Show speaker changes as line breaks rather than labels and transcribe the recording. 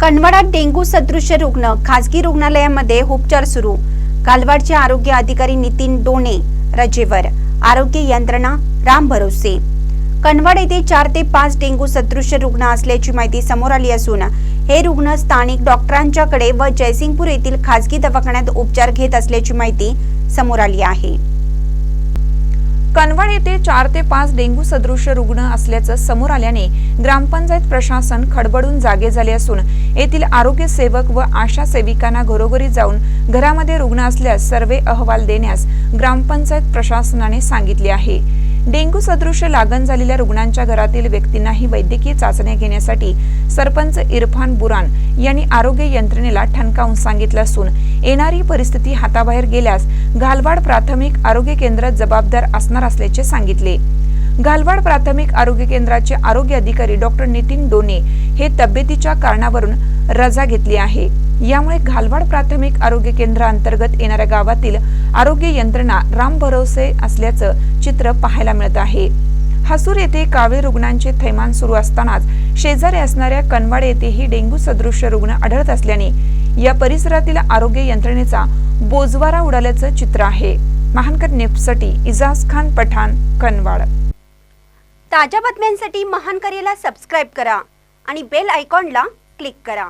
कनवाडात dengue सदृश्य रुग्ण खासगी रुग्णालयामध्ये उपचार सुरू. कालवाडचे आरोग्य अधिकारी नितीन डोणे रजेवर. आरोग्य यंत्रणा राम भरोसे. कनवाड येथे चार ते पाच डेंग्यू सदृश्य रुग्ण असल्याची माहिती समोर आली असून हे रुग्ण स्थानिक डॉक्टरांच्याकडे व जयसिंगपूर येथील खासगी दवाखान्यात उपचार घेत असल्याची माहिती समोर आली आहे.
कनवड येथे चार ते पाच डेंग्यू सदृश्य रुग्ण असल्याचं समोर आल्याने ग्रामपंचायत प्रशासन खडबडून जागे झाले असून येथील आरोग्य सेवक व आशा सेविकांना घरोघरी जाऊन घरामध्ये रुग्ण असल्यास सर्वे अहवाल देण्यास ग्रामपंचायत प्रशासनाने सांगितले आहे. डेंग्यू सदृश्य लागण झालेल्या रुग्णांच्या घरातील व्यक्तींनाही वैद्यकीय चाचण्या घेण्यासाठी सरपंच इरफान बुरान यांनी आरोग्य यंत्रणेला ठणकावून सांगितलं असून येणारी परिस्थिती हाताबाहेर गेल्यास घालवाड प्राथमिक आरोग्य केंद्र जबाबदार असणार असल्याचे सांगितले. घालवाड प्राथमिक आरोग्य केंद्राचे आरोग्य अधिकारी डॉक्टर नितीन डोने हे तब्येतीच्या कारणावरून रजा घेतली आहे. यामुळे घालवाड प्राथमिक आरोग्य केंद्राअंतर्गत येणाऱ्या गावातील आरोग्य यंत्रणा राम भरोसे असल्याचं चित्र पाहायला मिळत आहे. हसूर येथे कावीळ रुग्णांचे थैमान सुरू असतानाच शेजारी असणाऱ्या कनवाड येथेही डेंग्यू सदृश्य रुग्ण आढळत असल्याने या परिसरातील आरोग्य यंत्रणेचा बोजवारा उडाल्याचं चित्र आहे. महानकर नेपसाठी इजाज खान पठाण कनवाड.
ताज्या बातम्यांसाठी महानकरेला सबस्क्राईब करा आणि बेल आयकॉनला क्लिक करा.